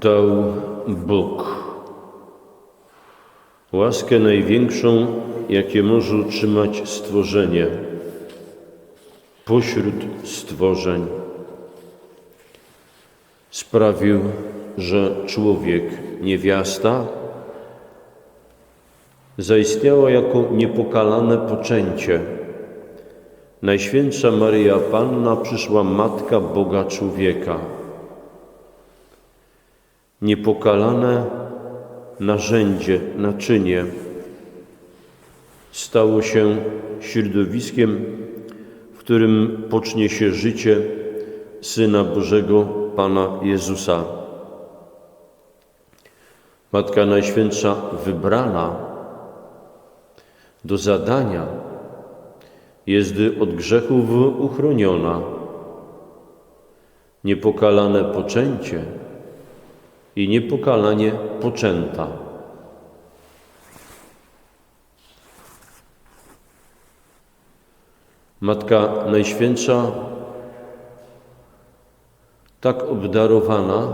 dał Bóg. Łaskę największą, jakie może otrzymać stworzenie pośród stworzeń. Sprawił, że człowiek, niewiasta, zaistniała jako niepokalane poczęcie. Najświętsza Maryja Panna przyszła Matka Boga człowieka. Niepokalane narzędzie, naczynie stało się środowiskiem, w którym pocznie się życie Syna Bożego Pana Jezusa. Matka Najświętsza wybrana do zadania jest od grzechów uchroniona. Niepokalane poczęcie i niepokalanie poczęta. Matka Najświętsza, tak obdarowana,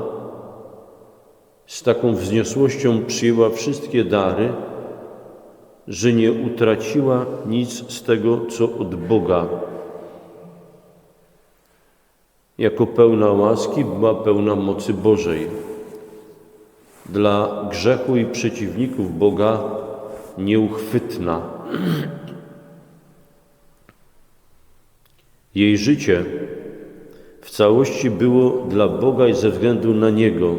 z taką wzniosłością przyjęła wszystkie dary, że nie utraciła nic z tego, co od Boga. Jako pełna łaski była pełna mocy Bożej. Dla grzechu i przeciwników Boga nieuchwytna. Jej życie w całości było dla Boga i ze względu na Niego.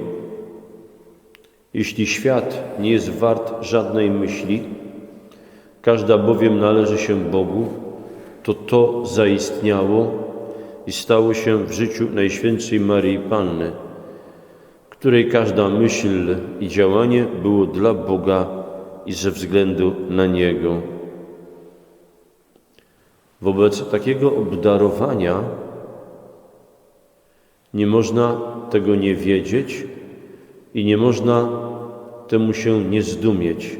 Jeśli świat nie jest wart żadnej myśli, każda bowiem należy się Bogu, to to zaistniało i stało się w życiu Najświętszej Maryi Panny, której każda myśl i działanie było dla Boga i ze względu na Niego. Wobec takiego obdarowania nie można tego nie wiedzieć i nie można temu się nie zdumieć.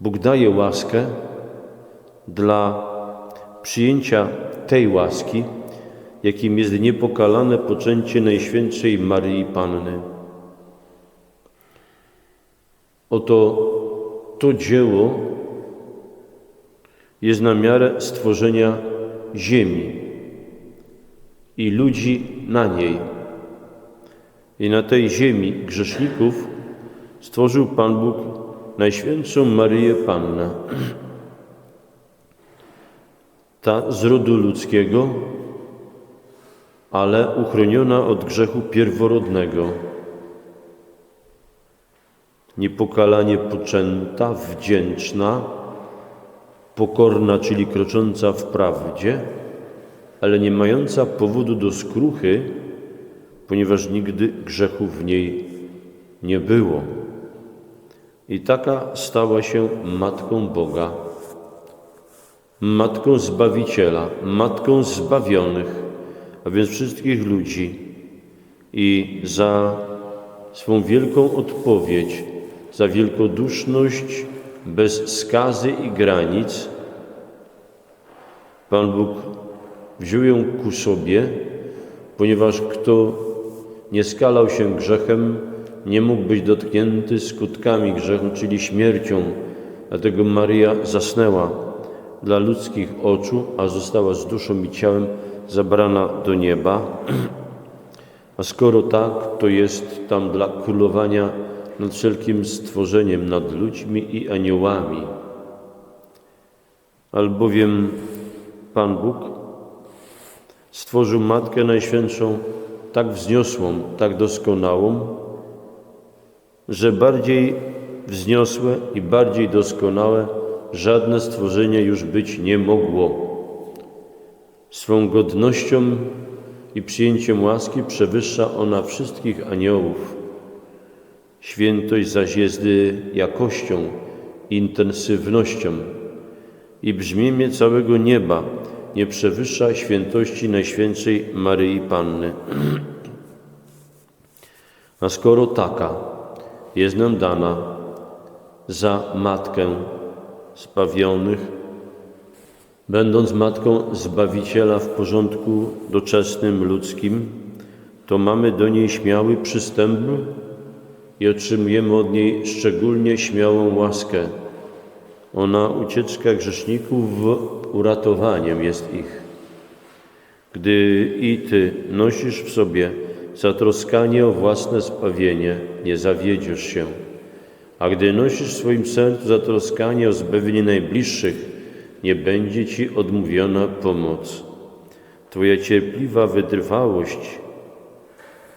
Bóg daje łaskę dla przyjęcia tej łaski, jakim jest niepokalane poczęcie Najświętszej Maryi Panny. Oto to dzieło jest na miarę stworzenia ziemi i ludzi na niej. I na tej ziemi grzeszników stworzył Pan Bóg Najświętszą Maryję Pannę. Ta z rodu ludzkiego, ale uchroniona od grzechu pierworodnego. Niepokalanie poczęta, wdzięczna, pokorna, czyli krocząca w prawdzie, ale nie mająca powodu do skruchy, ponieważ nigdy grzechu w niej nie było. I taka stała się Matką Boga, Matką Zbawiciela, Matką zbawionych, a więc wszystkich ludzi. I za swą wielką odpowiedź, za wielkoduszność bez skazy i granic, Pan Bóg wziął ją ku sobie, ponieważ kto nie skalał się grzechem, nie mógł być dotknięty skutkami grzechu, czyli śmiercią. Dlatego Maria zasnęła dla ludzkich oczu, a została z duszą i ciałem zabrana do nieba. A skoro tak, to jest tam dla królowania nad wszelkim stworzeniem, nad ludźmi i aniołami. Albowiem Pan Bóg stworzył Matkę Najświętszą tak wzniosłą, tak doskonałą, że bardziej wzniosłe i bardziej doskonałe żadne stworzenie już być nie mogło. Swą godnością i przyjęciem łaski przewyższa ona wszystkich aniołów. Świętość zaś jest jakością, intensywnością i brzmienie całego nieba nie przewyższa świętości Najświętszej Maryi Panny. A skoro taka jest nam dana za Matkę spawionych, będąc Matką Zbawiciela w porządku doczesnym ludzkim, to mamy do niej śmiały przystęp i otrzymujemy od niej szczególnie śmiałą łaskę. Ona ucieczka grzeszników uratowaniem jest ich. Gdy i Ty nosisz w sobie zatroskanie o własne zbawienie, nie zawiedziesz się. A gdy nosisz w swoim sercu zatroskanie o zbawienie najbliższych, nie będzie Ci odmówiona pomoc. Twoja cierpliwa wytrwałość,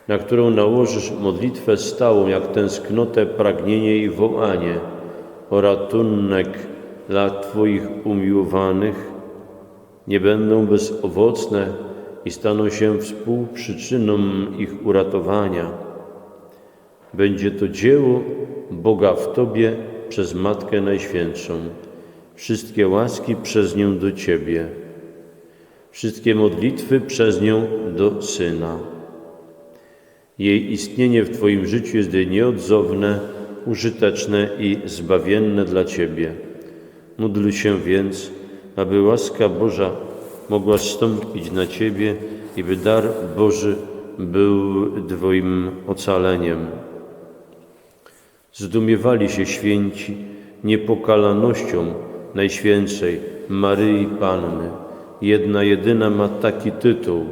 na którą nałożysz modlitwę stałą, jak tęsknotę, pragnienie i wołanie o ratunek dla Twoich umiłowanych, nie będą bezowocne i staną się współprzyczyną ich uratowania. Będzie to dzieło Boga w Tobie przez Matkę Najświętszą. Wszystkie łaski przez nią do Ciebie. Wszystkie modlitwy przez nią do Syna. Jej istnienie w Twoim życiu jest nieodzowne, użyteczne i zbawienne dla Ciebie. Módl się więc, aby łaska Boża mogła stąpić na Ciebie i by dar Boży był Twoim ocaleniem. Zdumiewali się święci niepokalanością Najświętszej Maryi Panny. Jedna jedyna ma taki tytuł.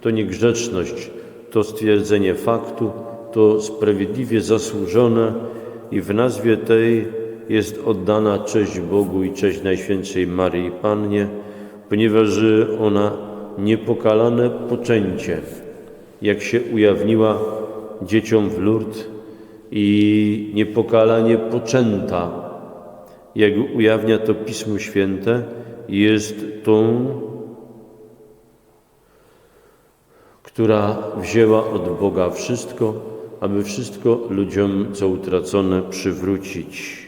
To nie grzeczność, to stwierdzenie faktu, to sprawiedliwie zasłużone i w nazwie tej jest oddana cześć Bogu i cześć Najświętszej Maryi Pannie, ponieważ ona niepokalane poczęcie, jak się ujawniła dzieciom w Lourdes i niepokalanie poczęta, jak ujawnia to Pismo Święte, jest tą, która wzięła od Boga wszystko, aby wszystko ludziom, co utracone, przywrócić.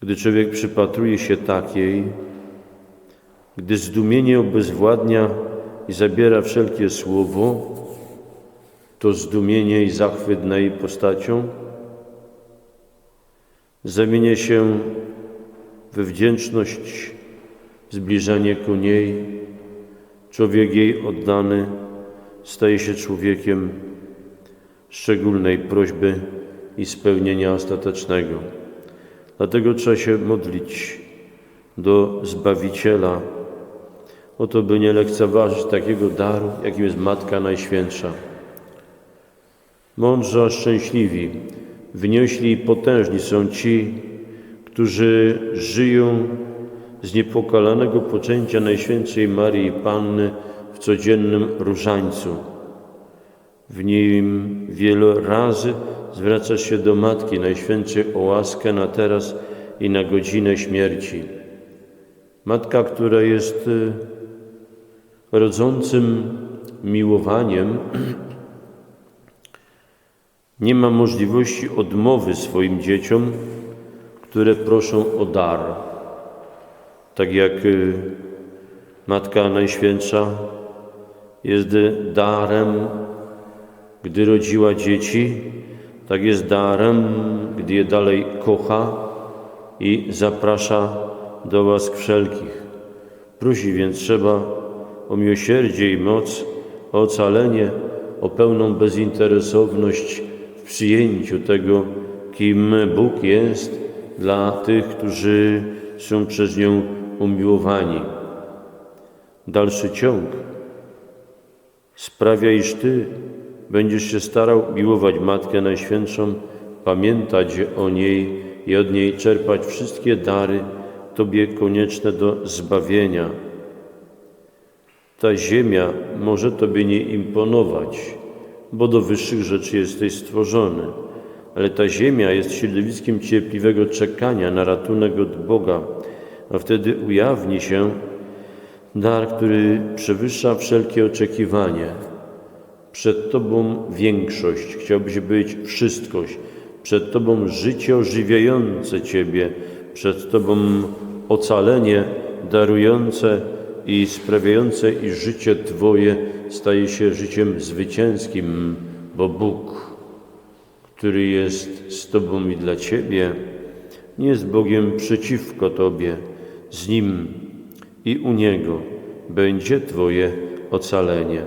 Gdy człowiek przypatruje się takiej, gdy zdumienie obezwładnia i zabiera wszelkie słowo, to zdumienie i zachwyt na jej postacią zamienia się we wdzięczność, zbliżanie ku niej. Człowiek jej oddany staje się człowiekiem szczególnej prośby i spełnienia ostatecznego. Dlatego trzeba się modlić do Zbawiciela, o to, by nie lekceważyć takiego daru, jakim jest Matka Najświętsza. Mądrze, szczęśliwi, wyniośli i potężni są ci, którzy żyją z niepokalanego poczęcia Najświętszej Marii Panny w codziennym różańcu. W nim wiele razy zwraca się do Matki Najświętszej o łaskę na teraz i na godzinę śmierci. Matka, która jest y, rodzącym miłowaniem, nie ma możliwości odmowy swoim dzieciom, które proszą o dar. Tak jak y, Matka Najświętsza jest darem, gdy rodziła dzieci, tak jest darem, gdy je dalej kocha i zaprasza do łask wszelkich. Prosi więc trzeba o miłosierdzie i moc, o ocalenie, o pełną bezinteresowność w przyjęciu tego, kim Bóg jest dla tych, którzy są przez nią umiłowani. Dalszy ciąg sprawia, iż Ty będziesz się starał miłować Matkę Najświętszą, pamiętać o niej i od niej czerpać wszystkie dary Tobie konieczne do zbawienia. Ta ziemia może Tobie nie imponować, bo do wyższych rzeczy jesteś stworzony, ale ta ziemia jest środowiskiem cierpliwego czekania na ratunek od Boga, a wtedy ujawni się dar, który przewyższa wszelkie oczekiwanie. Przed Tobą większość, chciałbyś być wszystkość, przed Tobą życie ożywiające Ciebie, przed Tobą ocalenie darujące i sprawiające, iż życie Twoje staje się życiem zwycięskim, bo Bóg, który jest z Tobą i dla Ciebie, nie jest Bogiem przeciwko Tobie, z Nim i u Niego będzie Twoje ocalenie.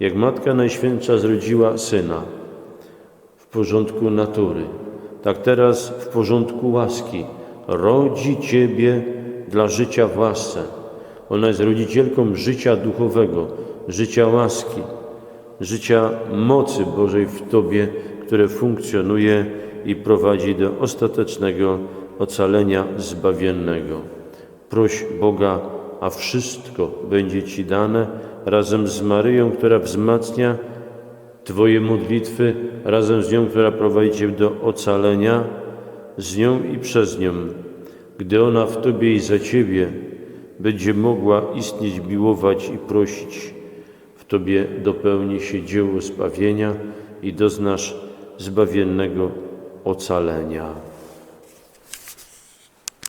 Jak Matka Najświętsza zrodziła Syna w porządku natury, tak teraz w porządku łaski rodzi Ciebie dla życia w łasce. Ona jest rodzicielką życia duchowego, życia łaski, życia mocy Bożej w Tobie, które funkcjonuje i prowadzi do ostatecznego ocalenia zbawiennego. Proś Boga, a wszystko będzie Ci dane razem z Maryją, która wzmacnia Twoje modlitwy, razem z nią, która prowadzi Cię do ocalenia, z nią i przez nią. Gdy ona w Tobie i za Ciebie będzie mogła istnieć, miłować i prosić, w Tobie dopełni się dzieło zbawienia i doznasz zbawiennego ocalenia.